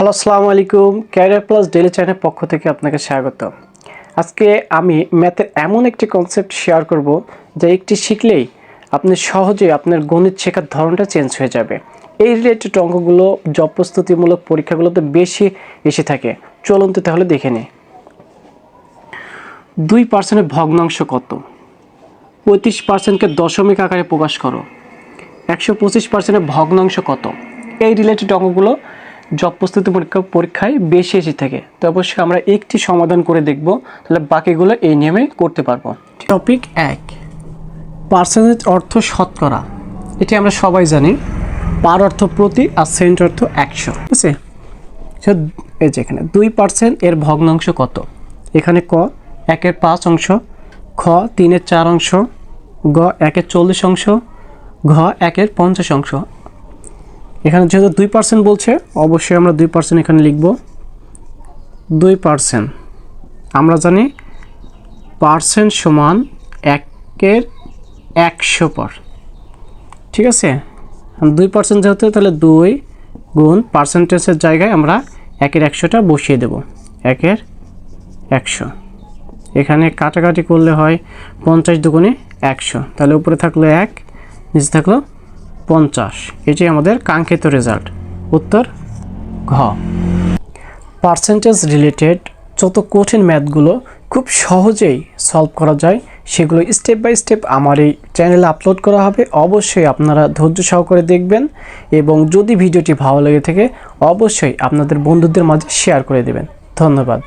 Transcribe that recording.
Hello, আসসালামু আলাইকুম। Career plus daily চ্যানেলের পক্ষ থেকে আপনাকে স্বাগত আজকে আমি ম্যাথের এমন একটি কনসেপ্ট শেয়ার করব যা একটি শিখলেই আপনি সহজে আপনার গণিত শেখার ধরনটা চেঞ্জ হয়ে যাবে। এই রিলেটেড অঙ্কগুলো জব প্রস্তুতিমূলক পরীক্ষাগুলোতে বেশি এসে থাকে। চলুন তো তাহলে দেখে নিই। দুই পার্সেন্টের ভগ্নাংশ কত? পঁয়ত্রিশ পার্সেন্টকে দশমিক আকারে প্রকাশ করো। একশো পঁচিশ পার্সেন্টের ভগ্নাংশ কত? এই রিলেটেড অঙ্কগুলো জব প্রস্তুতি পরীক্ষা, পরীক্ষায় বেশি এসে থাকে। তো অবশ্যই আমরা একটি সমাধান করে দেখব, তাহলে বাকিগুলো এই নিয়মে করতে পারব। টপিক এক পার্সেন্টেজ অর্থ শতকরা। এটি আমরা সবাই জানি, পার অর্থ প্রতি আর সেন্ট অর্থ একশো। ঠিক আছে? এই যে এখানে, দুই পার্সেন্ট এর ভগ্নাংশ কত? এখানে ক, একের পাঁচ অংশ, খ তিনের চার অংশ, গ একের চল্লিশ অংশ, ঘ একের পঞ্চাশ অংশ। এখানে যেহেতু দুই পার্সেন্ট বলছে, অবশ্যই আমরা দুই পার্সেন্ট এখানে লিখব। দুই পার্সেন্ট আমরা জানি পার্সেন্ট সমান একের একশো পর। ঠিক আছে? দুই পার্সেন্ট যেহেতু, তাহলে দুই গুণ পার্সেন্টেজের জায়গায় আমরা একের একশোটা বসিয়ে দেব। একের একশো। এখানে কাটাকাটি করলে হয় পঞ্চাশ দুগুণে একশো। তাহলে উপরে থাকল এক, নিচে থাকল পঞ্চাশ। এটি আমাদের কাঙ্ক্ষিত রেজাল্ট উত্তর ঘ। পার্সেন্টেজ রিলেটেড যত কঠিন ম্যাথগুলো খুব সহজেই সলভ করা যায়, সেগুলো স্টেপ বাই স্টেপ আমার এই চ্যানেলে আপলোড করা হবে। অবশ্যই আপনারা ধৈর্য সহকারে দেখবেন এবং যদি ভিডিওটি ভালো লেগে থাকে, অবশ্যই আপনাদের বন্ধুদের মাঝে শেয়ার করে দেবেন। ধন্যবাদ।